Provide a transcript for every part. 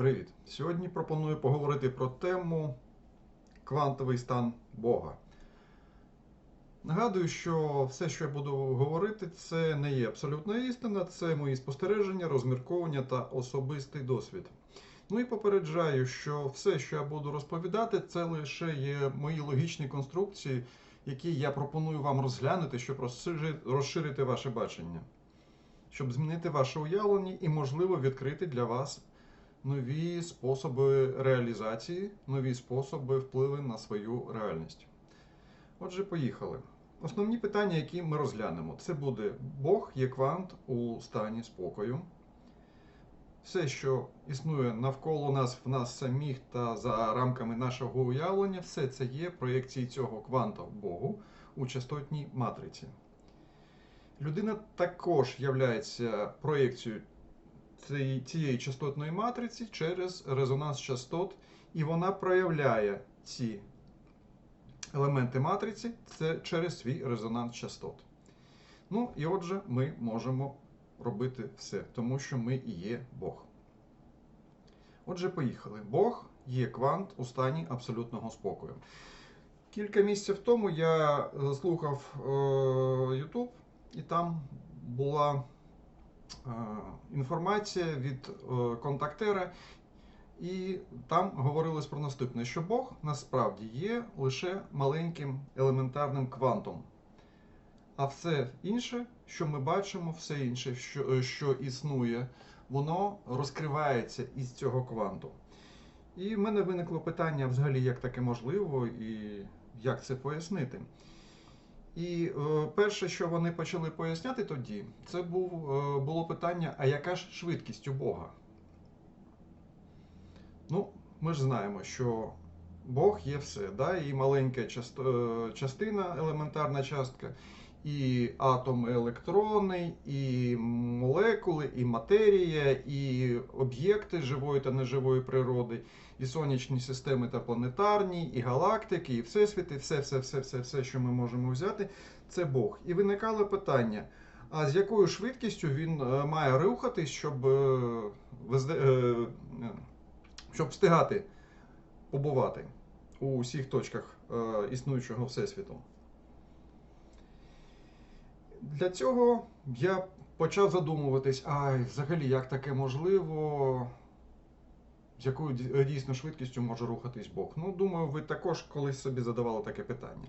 Привіт! Сьогодні пропоную поговорити про тему квантовий стан Бога. Нагадую, що все, що я буду говорити, це не є абсолютна істина, це мої спостереження, розмірковання та особистий досвід. Ну і попереджаю, що все, що я буду розповідати, це лише є мої логічні конструкції, які я пропоную вам розглянути, щоб розширити ваше бачення, щоб змінити ваше уявлення і, можливо, відкрити для вас нові способи реалізації, нові способи впливу на свою реальність. Отже, поїхали. Основні питання, які ми розглянемо, це буде Бог є квант у стані спокою. Все, що існує навколо нас, в нас самих та за рамками нашого уявлення, все це є проєкції цього кванта Богу у частотній матриці. Людина також є проєкцією цієї, частотної матриці через резонанс частот, і вона проявляє ці елементи матриці це через свій резонанс частот. Ну і отже, ми можемо робити все, тому що ми і є Бог. Отже, поїхали. Бог є квант у стані абсолютного спокою. Кілька місяців тому я е, слухав е, YouTube, і там була інформація від е, контактера, і там говорилось про наступне, що Бог насправді є лише маленьким елементарним квантом. А все інше, що ми бачимо, все інше, що, е, що існує, воно розкривається із цього кванту. І в мене виникло питання, взагалі, як таке можливо, і як це пояснити. І е, перше, що вони почали поясняти тоді, це був, е, було питання: а яка ж швидкість у Бога? Ну, ми ж знаємо, що Бог є все, да? і маленька е, частина, елементарна частка, і атоми, електрони, і молекули, і матерія, і об'єкти живої та неживої природи, і сонячні системи та планетарні, і галактики, і всесвіти, все, все, все, все, все, що ми можемо взяти, це Бог. І виникало питання: а з якою швидкістю він е, має рухатись, щоб, е, е, щоб встигати побувати у всіх точках існуючого всесвіту? Для цього я почав задумуватись, а взагалі як таке можливо, з якою дійсно швидкістю може рухатись Бог. Ну, думаю, ви також колись собі задавали таке питання.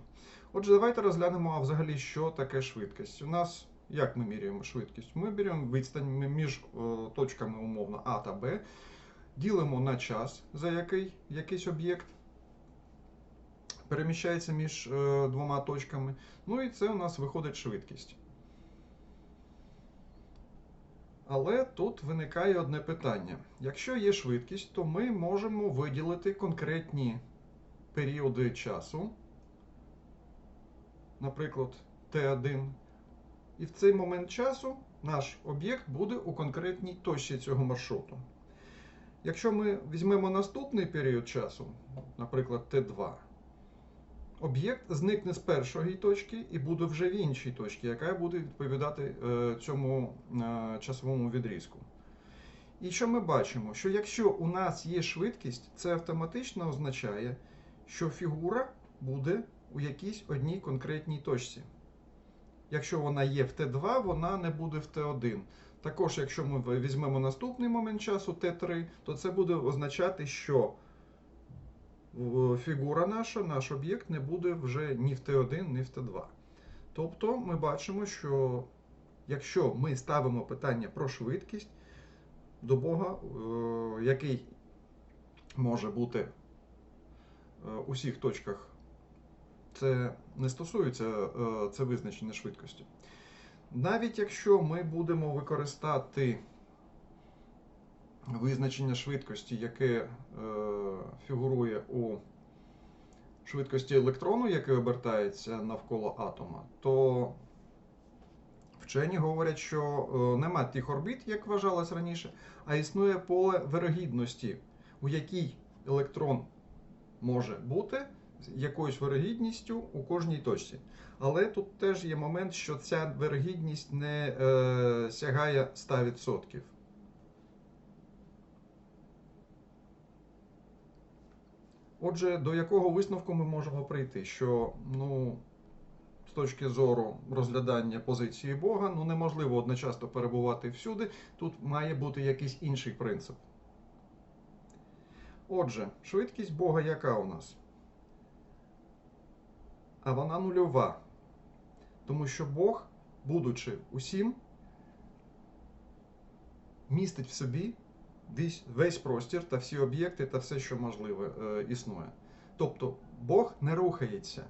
Отже, давайте розглянемо, а взагалі, що таке швидкість. У нас як ми міряємо швидкість? Ми беремо відстань між е, точками умовно А та Б, ділимо на час, за який якийсь об'єкт переміщається між е, двома точками. Ну і це у нас виходить швидкість. Але тут виникає одне питання. Якщо є швидкість, то ми можемо виділити конкретні періоди часу, наприклад, Т1. І в цей момент часу наш об'єкт буде у конкретній точці цього маршруту. Якщо ми візьмемо наступний період часу, наприклад, Т2, об'єкт зникне з першої точки і буде вже в іншій точці, яка буде відповідати е, цьому е, часовому відрізку. І що ми бачимо? Що якщо у нас є швидкість, це автоматично означає, що фігура буде у якійсь одній конкретній точці. Якщо вона є в Т2, вона не буде в Т1. Також, якщо ми візьмемо наступний момент часу Т3, то це буде означати, що фігура наша, наш об'єкт не буде вже ні в Т1, ні в Т2. Тобто ми бачимо, що якщо ми ставимо питання про швидкість до Бога, е, який може бути е, у всіх точках, це не стосується е, це визначення швидкості. Навіть якщо ми будемо використати визначення швидкості, яке е, фігурує у швидкості електрону, який обертається навколо атома, то вчені говорять, що е, нема тих орбіт, як вважалось раніше, а існує поле вирогідності, у якій електрон може бути якоюсь вирогідністю у кожній точці. Але тут теж є момент, що ця вирогідність не е, сягає 100%. Отже, до якого висновку ми можемо прийти? Що ну, з точки зору розглядання позиції Бога, ну неможливо одночасно перебувати всюди, тут має бути якийсь інший принцип. Отже, швидкість Бога яка у нас? А вона нульова. Тому що Бог, будучи усім, містить в собі весь, простір та всі об'єкти та все, що можливе, е, існує. Тобто Бог не рухається.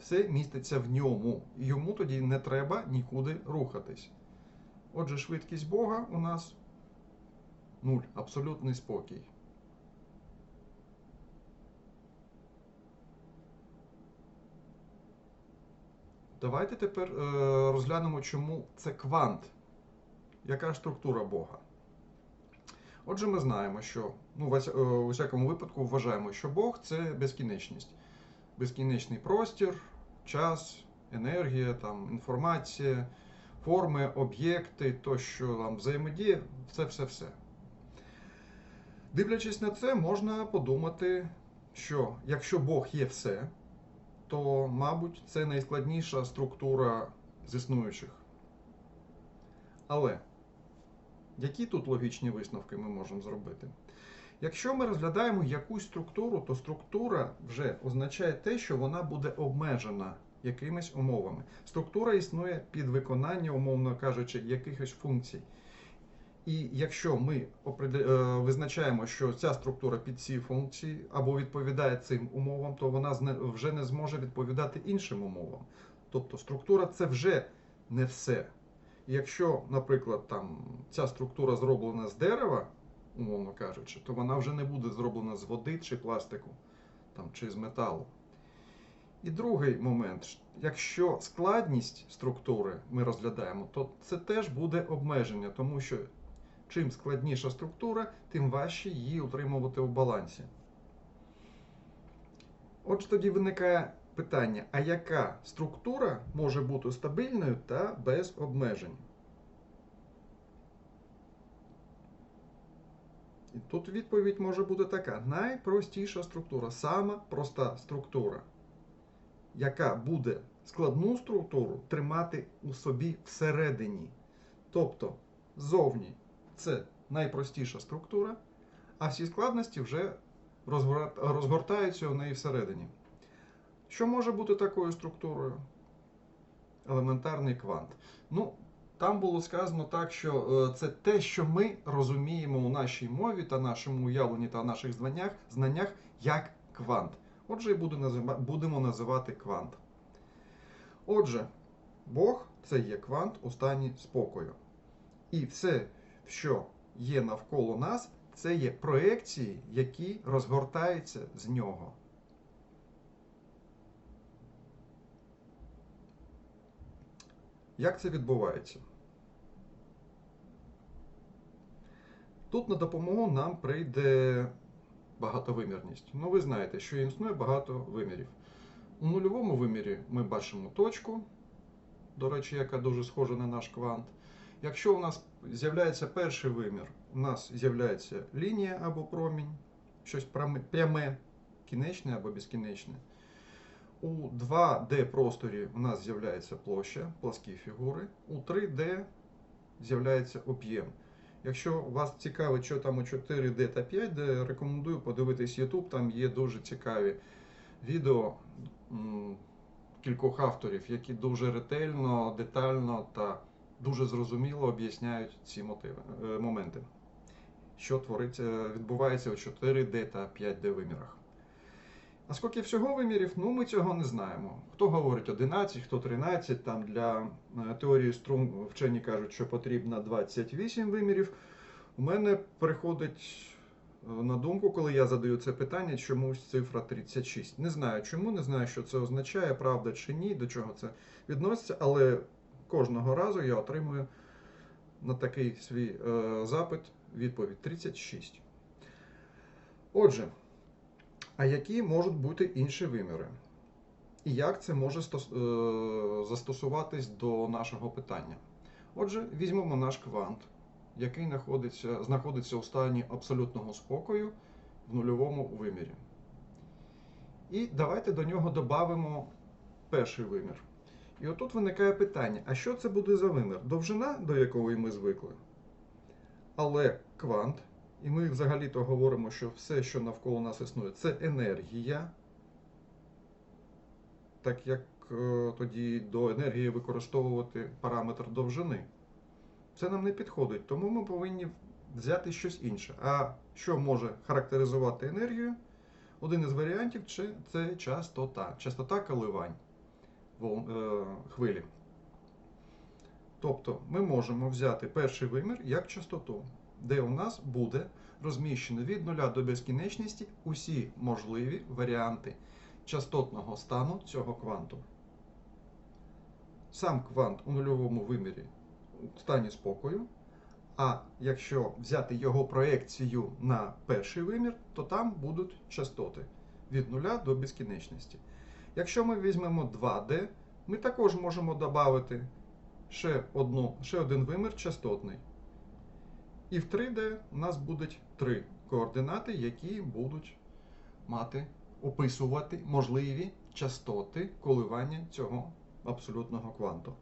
Все міститься в ньому. І йому тоді не треба нікуди рухатись. Отже, швидкість Бога у нас нуль, абсолютний спокій. Давайте тепер е, розглянемо, чому це квант. Яка структура Бога? Отже, ми знаємо, що ну, е, у всякому випадку вважаємо, що Бог це безкінечність. Безкінечний простір, час, енергія, там, інформація, форми, об'єкти, тощо там, взаємодія, все-все-все. Дивлячись на це, можна подумати, що якщо Бог є все, то, мабуть, це найскладніша структура з існуючих. Але які тут логічні висновки ми можемо зробити? Якщо ми розглядаємо якусь структуру, то структура вже означає те, що вона буде обмежена якимись умовами. Структура існує під виконання, умовно кажучи, якихось функцій. І якщо ми е, визначаємо, що ця структура під ці функції або відповідає цим умовам, то вона вже не зможе відповідати іншим умовам. Тобто структура це вже не все. Якщо, наприклад, там ця структура зроблена з дерева, умовно кажучи, то вона вже не буде зроблена з води чи пластику, там, чи з металу. І другий момент: якщо складність структури ми розглядаємо, то це теж буде обмеження, тому що чим складніша структура, тим важче її утримувати у балансі. Отже, тоді виникає питання: а яка структура може бути стабільною та без обмежень? І тут відповідь може бути така: найпростіша структура, сама проста структура, яка буде складну структуру тримати у собі всередині. Тобто ззовні це найпростіша структура, а всі складності вже розгортаються у неї всередині. Що може бути такою структурою? Елементарний квант. Ну, там було сказано так, що е, це те, що ми розуміємо у нашій мові та нашому уявленні та наших знаннях, знаннях як квант. Отже, і будемо називати квант. Отже, Бог це є квант у стані спокою. І все, що є навколо нас, це є проекції, які розгортаються з нього. Як це відбувається? Тут на допомогу нам прийде багатовимірність. Ну, ви знаєте, що існує багато вимірів. У нульовому вимірі ми бачимо точку, до речі, яка дуже схожа на наш квант. Якщо у нас з'являється перший вимір, у нас з'являється лінія або промінь, щось пряме- кінечне або безкінечне. У 2D просторі у нас з'являється площа, пласкі фігури. У 3D з'являється об'єм. Якщо вас цікавить, що там у 4D та 5D, рекомендую подивитись YouTube, там є дуже цікаві відео кількох авторів, які дуже ретельно, детально та дуже зрозуміло об'ясняють ці мотиви, е, моменти, що твориться, відбувається у 4D та 5D вимірах. А скільки всього вимірів, ну ми цього не знаємо. Хто говорить 11, хто 13, там для е, теорії струн вчені кажуть, що потрібно 28 вимірів. У мене приходить е, на думку, коли я задаю це питання, чомусь цифра 36. Не знаю чому, не знаю, що це означає, правда чи ні, до чого це відноситься, але кожного разу я отримую на такий свій е, запит відповідь 36. Отже, а які можуть бути інші виміри? І як це може е, застосуватись до нашого питання? Отже, візьмемо наш квант, який знаходиться, знаходиться у стані абсолютного спокою. в нульовому вимірі. І давайте до нього додамо перший вимір. І отут виникає питання: а що це буде за вимір? Довжина, до якої ми звикли? Але квант, і ми взагалі-то говоримо, що все, що навколо нас існує, це енергія. Так як е, тоді до енергії використовувати параметр довжини. Це нам не підходить, тому ми повинні взяти щось інше. А що може характеризувати енергію? Один із варіантів це, частота, частота коливань е, хвилі. Тобто ми можемо взяти перший вимір як частоту, де у нас буде розміщено від нуля до безкінечності усі можливі варіанти частотного стану цього кванту. Сам квант у нульовому вимірі у стані спокою. А якщо взяти його проекцію на перший вимір, то там будуть частоти від нуля до безкінечності. Якщо ми візьмемо 2D, ми також можемо додати ще, ще один вимір частотний. І в 3D у нас будуть три координати, які будуть мати, описувати можливі частоти коливання цього абсолютного кванту.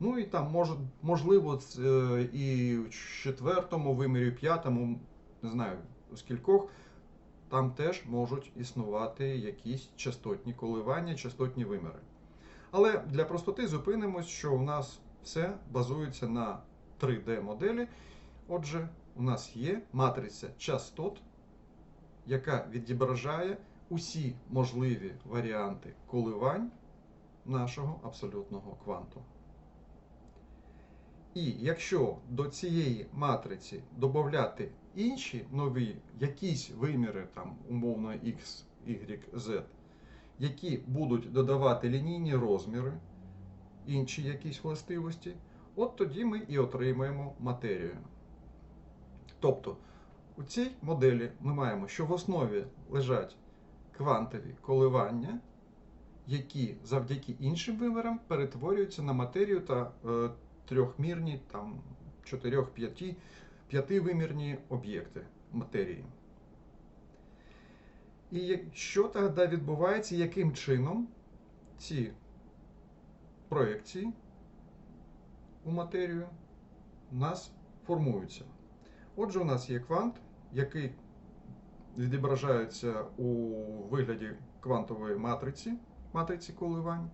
Ну і там може, можливо, е, і в четвертому вимірі, п'ятому, не знаю, у скількох, там теж можуть існувати якісь частотні коливання, частотні виміри. Але для простоти зупинимось, що у нас все базується на 3D-моделі. Отже, у нас є матриця частот, яка відображає усі можливі варіанти коливань нашого абсолютного кванту. І якщо до цієї матриці додати інші нові якісь виміри, там, умовно X, Y, Z, які будуть додавати лінійні розміри, інші якісь властивості, от тоді ми і отримаємо матерію. Тобто у цій моделі ми маємо, що в основі лежать квантові коливання, які завдяки іншим вимірам перетворюються на матерію та е, трьохмірні, там, чотирьох, п'яти, п'ятивимірні об'єкти матерії. І що тоді відбувається, яким чином ці проекції у матерію у нас формуються? Отже, у нас є квант, який відображається у вигляді квантової матриці, матриці коливань.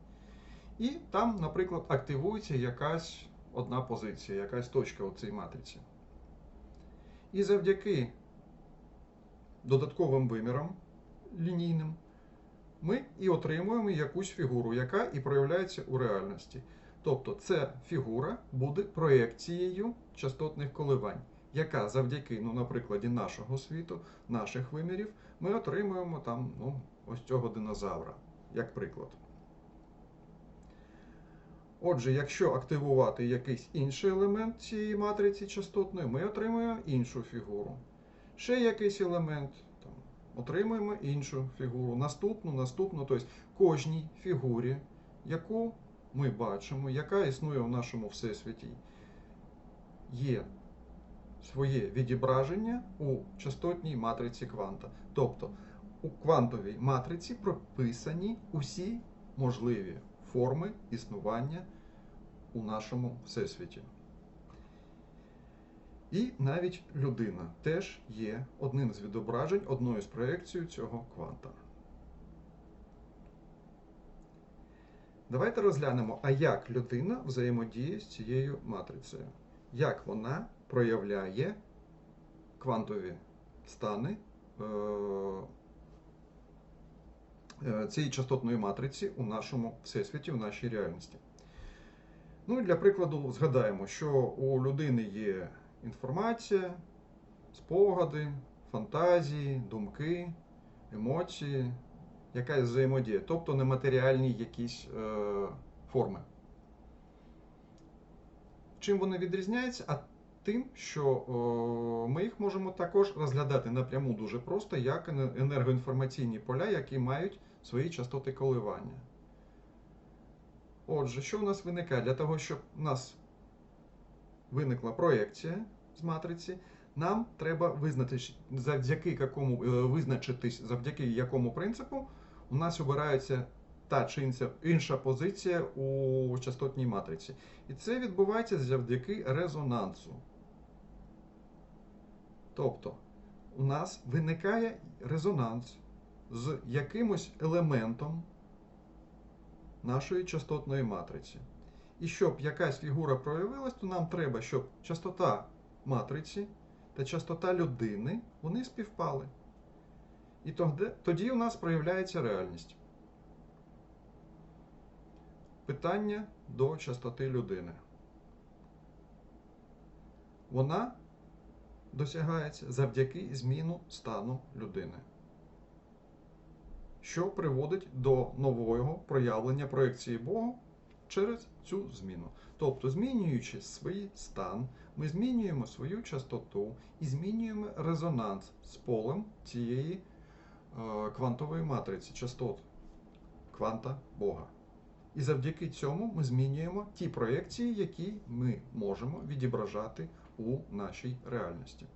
І там, наприклад, активується якась одна позиція, якась точка у цій матриці. І завдяки додатковим вимірам лінійним ми і отримуємо якусь фігуру, яка і проявляється у реальності. Тобто ця фігура буде проекцією частотних коливань, яка завдяки, ну, на нашого світу, наших вимірів, ми отримуємо там ну, ось цього динозавра, як приклад. Отже, якщо активувати якийсь інший елемент цієї матриці частотної, ми отримуємо іншу фігуру. Ще якийсь елемент, там, отримуємо іншу фігуру, наступну, наступну. Тобто кожній фігурі, яку ми бачимо, яка існує в нашому всесвіті, є своє відображення у частотній матриці кванта. Тобто у квантовій матриці прописані усі можливі форми існування у нашому всесвіті. І навіть людина теж є одним з відображень, одною з проєкцій цього кванта. Давайте розглянемо, а як людина взаємодіє з цією матрицею. Як вона проявляє квантові стани е, е, цієї частотної матриці у нашому всесвіті, в нашій реальності. Ну і для прикладу згадаємо, що у людини є інформація, спогади, фантазії, думки, емоції, якась взаємодія, тобто нематеріальні якісь е, форми. Чим вони відрізняються? Тим, що ми їх можемо також розглядати напряму дуже просто, як енергоінформаційні поля, які мають свої частоти коливання. Отже, що у нас виникає? Для того, щоб у нас виникла проекція з матриці, нам треба визначитись, завдяки якому, е, визначитись, завдяки якому принципу у нас обирається та чи інша позиція у частотній матриці. І це відбувається завдяки резонансу. Тобто у нас виникає резонанс з якимось елементом нашої частотної матриці. І щоб якась фігура проявилась, то нам треба, щоб частота матриці та частота людини вони співпали. І тоді, у нас проявляється реальність. Питання до частоти людини. Вона досягається завдяки зміну стану людини, що приводить до нового проявлення проекції Бога через цю зміну. Тобто, змінюючи свій стан, ми змінюємо свою частоту і змінюємо резонанс з полем цієї е, квантової матриці частот кванта Бога. І завдяки цьому ми змінюємо ті проекції, які ми можемо відображати у нашій реальності.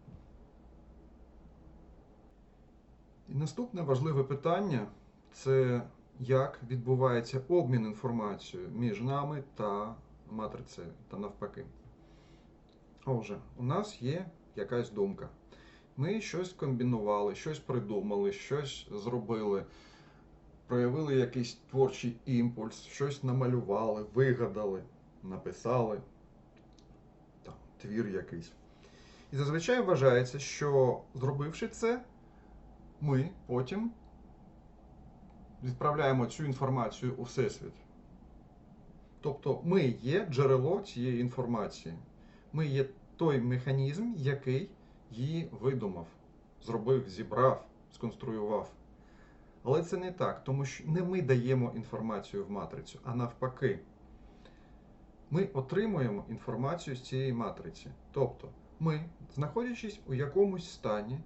І наступне важливе питання це як відбувається обмін інформацією між нами та матрицею та навпаки. Отже, у нас є якась думка. Ми щось комбінували, щось придумали, щось зробили, проявили якийсь творчий імпульс, щось намалювали, вигадали, написали там, твір якийсь. І зазвичай вважається, що зробивши це, ми потім відправляємо цю інформацію у Всесвіт. Тобто ми є джерело цієї інформації. Ми є той механізм, який її видумав, зробив, зібрав, сконструював. Але це не так, тому що не ми даємо інформацію в матрицю, а навпаки. Ми отримуємо інформацію з цієї матриці. Тобто, ми, знаходячись у якомусь стані,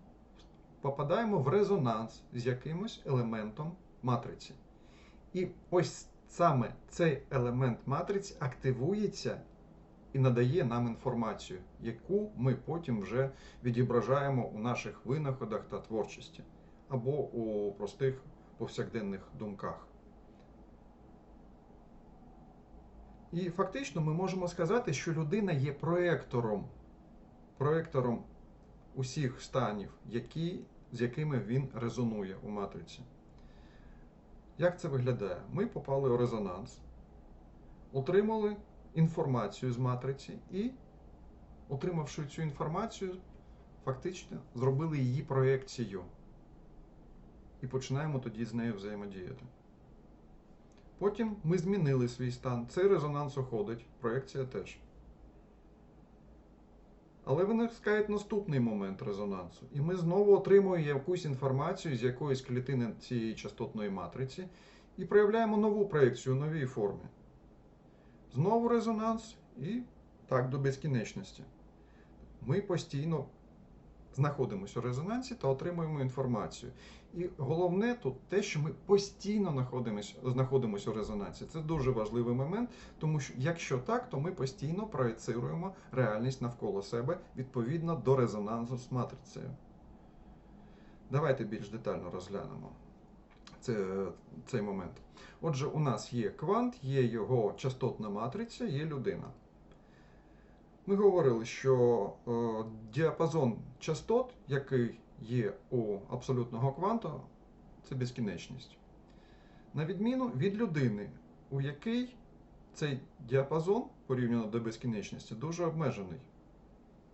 попадаємо в резонанс з якимось елементом матриці. І ось саме цей елемент матриці активується і надає нам інформацію, яку ми потім вже відображаємо у наших винаходах та творчості, або у простих повсякденних думках. І фактично ми можемо сказати, що людина є проектором, проектором усіх станів, які, з якими він резонує у матриці. Як це виглядає? Ми попали у резонанс, отримали інформацію з матриці і, отримавши цю інформацію, фактично зробили її проекцію. І починаємо тоді з нею взаємодіяти. Потім ми змінили свій стан. Цей резонанс уходить, проекція теж. Але виникає наступний момент резонансу. І ми знову отримуємо якусь інформацію з якоїсь клітини цієї частотної матриці і проявляємо нову проекцію новій формі. Знову резонанс і так до безкінечності. Ми постійно знаходимося у резонансі та отримуємо інформацію. І головне тут те, що ми постійно знаходимося, у резонансі. Це дуже важливий момент, тому що якщо так, то ми постійно проєцируємо реальність навколо себе відповідно до резонансу з матрицею. Давайте більш детально розглянемо це, цей момент. Отже, у нас є квант, є його частотна матриця, є людина. Ми говорили, що е, діапазон частот, який є у абсолютного кванту, це безкінечність. На відміну від людини, у якій цей діапазон порівняно до безкінечності дуже обмежений.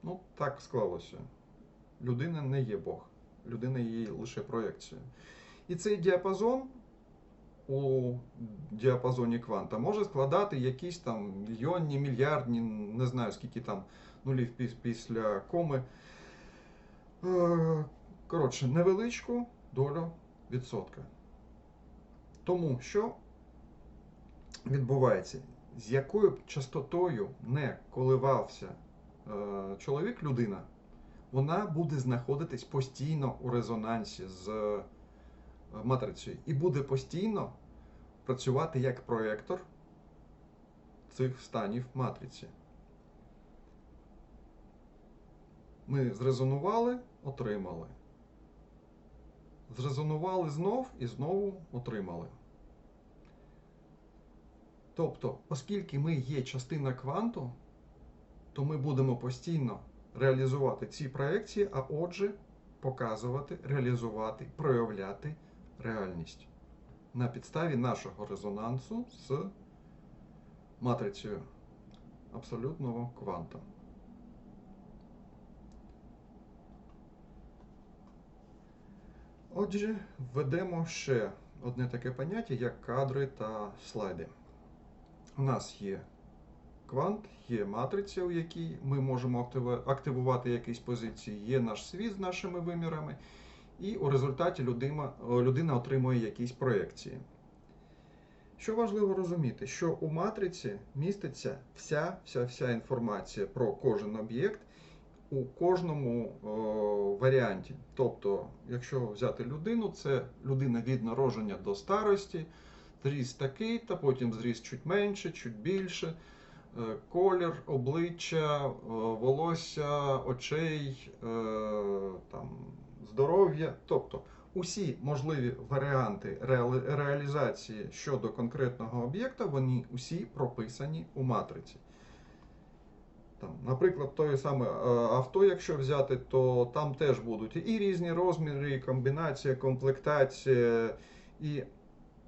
Ну, так склалося. Людина не є Бог, людина є лише проєкцією. І цей діапазон у діапазоні кванта може складати якісь там мільйонні, мільярдні, не знаю скільки там нулів після коми. Е, коротше, невеличку долю відсотка. Тому що відбувається, з якою б частотою не коливався е, чоловік, людина, вона буде знаходитись постійно у резонансі з матрицею і буде постійно працювати як проєктор цих станів матриці. Ми зрезонували, отримали. Зрезонували знов і знову отримали. Тобто, оскільки ми є частина кванту, то ми будемо постійно реалізувати ці проекції, а отже, показувати, реалізувати, проявляти реальність на підставі нашого резонансу з матрицею абсолютного кванта. Отже, введемо ще одне таке поняття, як кадри та слайди. У нас є квант, є матриця, у якій ми можемо активувати якісь позиції, є наш світ з нашими вимірами, і у результаті людина, людина отримує якісь проекції. Що важливо розуміти, що у матриці міститься вся, вся, вся інформація про кожен об'єкт у кожному о, варіанті. Тобто, якщо взяти людину, це людина від народження до старості, зріст такий, та потім зріст чуть менше, чуть більше, е, колір, обличчя, е, волосся, очей, е, там, здоров'я. Тобто усі можливі варіанти реалізації щодо конкретного об'єкта, вони усі прописані у матриці. Там, наприклад, той саме е, авто, якщо взяти, то там теж будуть і різні розміри, і комбінація, комплектація. І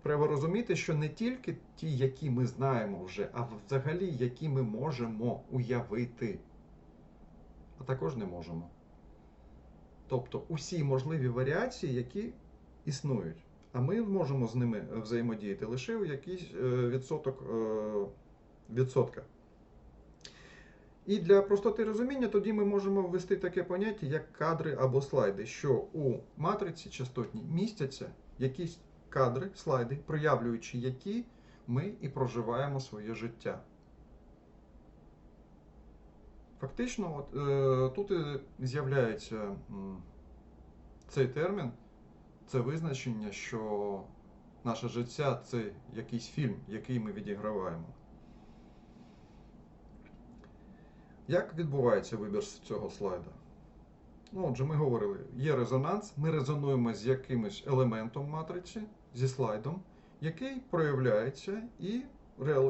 треба розуміти, що не тільки ті, які ми знаємо вже, а взагалі, які ми можемо уявити, а також не можемо. Тобто усі можливі варіації, які існують. А ми можемо з ними взаємодіяти лише у якийсь е, відсоток е, відсотка. І для простоти розуміння тоді ми можемо ввести таке поняття, як кадри або слайди, що у матриці частотній містяться якісь кадри, слайди, проявлюючи які ми і проживаємо своє життя. Фактично, от, е, тут з'являється м, цей термін, це визначення, що наше життя це якийсь фільм, який ми відіграваємо. Як відбувається вибір з цього слайда? Ну, отже, ми говорили, є резонанс, ми резонуємо з якимось елементом матриці, зі слайдом, який проявляється і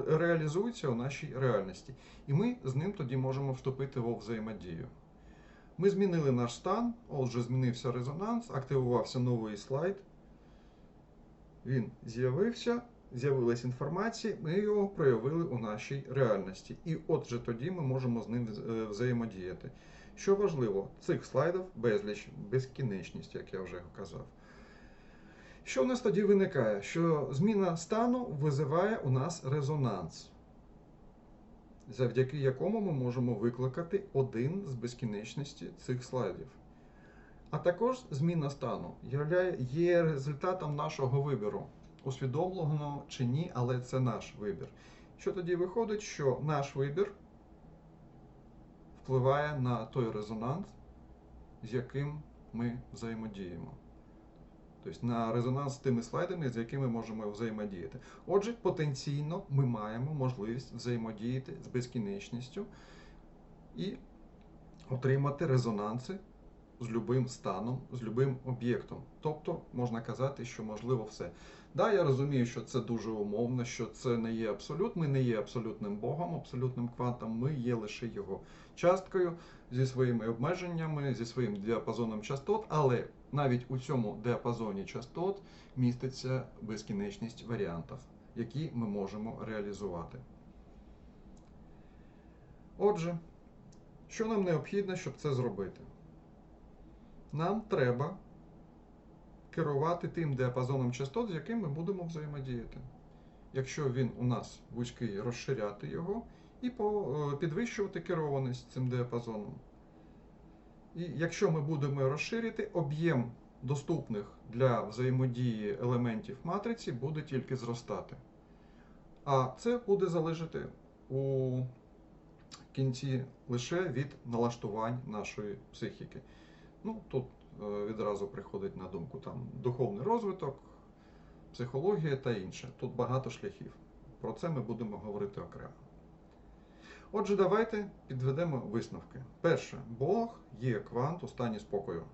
реалізується у нашій реальності. І ми з ним тоді можемо вступити во взаємодію. Ми змінили наш стан, отже, змінився резонанс, активувався новий слайд. Він з'явився, з'явилась інформація, ми його проявили у нашій реальності. І отже, тоді ми можемо з ним е, взаємодіяти. Що важливо, цих слайдів безліч, безкінечність, як я вже казав. Що у нас тоді виникає? Що зміна стану визиває у нас резонанс, завдяки якому ми можемо викликати один з безкінечності цих слайдів. А також зміна стану є результатом нашого вибору, усвідомленого чи ні, але це наш вибір. Що тоді виходить, що наш вибір впливає на той резонанс, з яким ми взаємодіємо. Тобто на резонанс з тими слайдами, з якими можемо взаємодіяти. Отже, потенційно ми маємо можливість взаємодіяти з безкінечністю і отримати резонанси з любим станом, з любим об'єктом. Тобто можна казати, що можливо все. Да, я розумію, що це дуже умовно, що це не є абсолют, ми не є абсолютним Богом, абсолютним квантом, ми є лише його часткою зі своїми обмеженнями, зі своїм діапазоном частот, але навіть у цьому діапазоні частот міститься безкінечність варіантів, які ми можемо реалізувати. Отже, що нам необхідно, щоб це зробити? Нам треба керувати тим діапазоном частот, з яким ми будемо взаємодіяти. Якщо він у нас вузький, розширяти його і е, підвищувати керованість цим діапазоном. І якщо ми будемо розширити, об'єм доступних для взаємодії елементів матриці буде тільки зростати. А це буде залежати у кінці лише від налаштувань нашої психіки. Ну, тут е, відразу приходить на думку там духовний розвиток, психологія та інше. Тут багато шляхів. Про це ми будемо говорити окремо. Отже, давайте підведемо висновки. Перше, Бог є квант у стані спокою.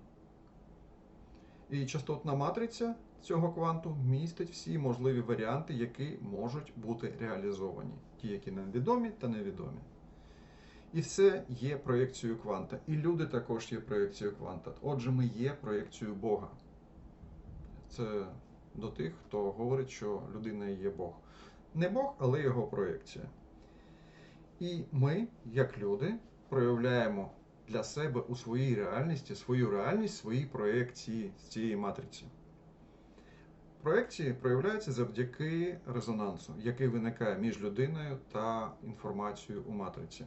І частотна матриця цього кванту містить всі можливі варіанти, які можуть бути реалізовані, ті, які нам відомі та невідомі. І все є проєкцією кванта. І люди також є проєкцією кванта. Отже, ми є проєкцією Бога. Це до тих, хто говорить, що людина є Бог. Не Бог, але його проєкція. І ми, як люди, проявляємо для себе у своїй реальності свою реальність, свої проєкції з цієї матриці. Проєкції проявляються завдяки резонансу, який виникає між людиною та інформацією у матриці.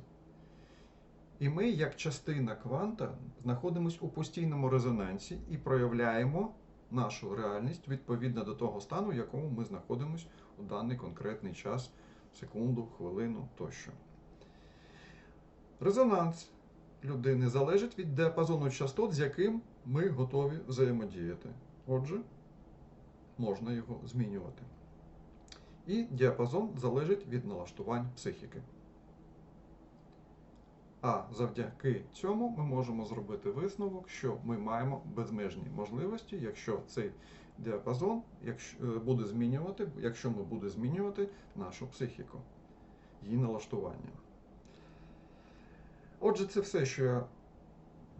І ми, як частина кванта, знаходимося у постійному резонансі і проявляємо нашу реальність відповідно до того стану, в якому ми знаходимося у даний конкретний час, секунду, хвилину тощо. Резонанс людини залежить від діапазону частот, з яким ми готові взаємодіяти. Отже, можна його змінювати. І діапазон залежить від налаштувань психіки. А завдяки цьому ми можемо зробити висновок, що ми маємо безмежні можливості, якщо цей діапазон е, буде змінювати, якщо ми будемо змінювати нашу психіку, її налаштування. Отже, це все, що я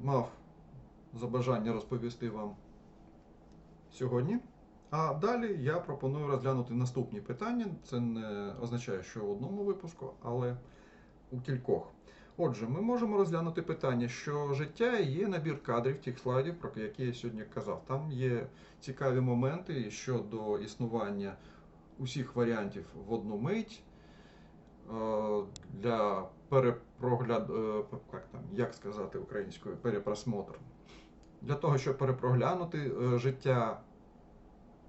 мав за бажання розповісти вам сьогодні. А далі я пропоную розглянути наступні питання. Це не означає, що в одному випуску, але у кількох. Отже, ми можемо розглянути питання, що життя є набір кадрів тих слайдів, про які я сьогодні казав. Там є цікаві моменти щодо існування усіх варіантів в одну мить е, для перепрогляд, е, як, там, як сказати українською, перепросмотр. Для того, щоб перепроглянути е, життя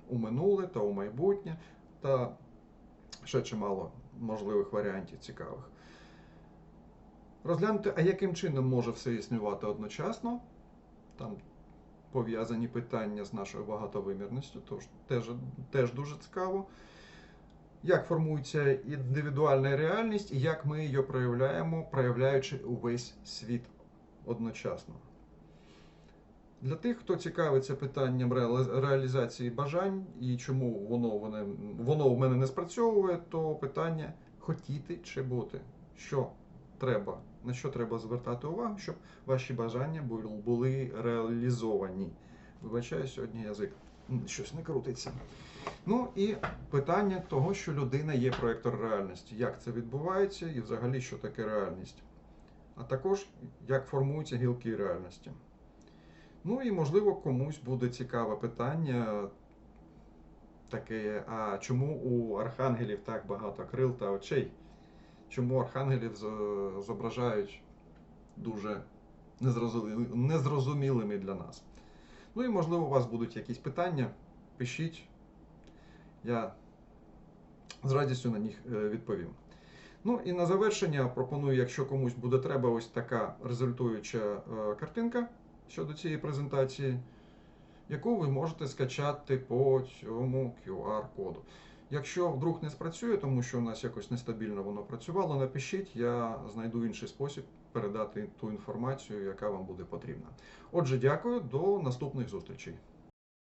у минуле та у майбутнє, та ще чимало можливих варіантів цікавих. Розглянути, а яким чином може все існувати одночасно. Там пов'язані питання з нашою багатовимірністю, тож теж, теж дуже цікаво. Як формується індивідуальна реальність і як ми її проявляємо, проявляючи увесь світ одночасно. Для тих, хто цікавиться питанням реалізації бажань і чому воно, воно, воно в мене не спрацьовує, то питання хотіти чи бути. Що треба, на що треба звертати увагу, щоб ваші бажання були реалізовані. Вибачаю, сьогодні язик щось не крутиться. Ну і питання того, що людина є проєктор реальності. Як це відбувається і взагалі що таке реальність? А також як формуються гілки реальності. Ну і можливо комусь буде цікаве питання. Таке, а чому у архангелів так багато крил та очей? Чому архангелів зображають дуже незрозумілими для нас? Ну і можливо у вас будуть якісь питання, пишіть. Я з радістю на них е, відповім. Ну і на завершення пропоную, якщо комусь буде треба, ось така результуюча е, картинка щодо цієї презентації, яку ви можете скачати по цьому QR-коду. Якщо вдруг не спрацює, тому що у нас якось нестабільно воно працювало, напишіть, я знайду інший спосіб передати ту інформацію, яка вам буде потрібна. Отже, дякую, до наступних зустрічей.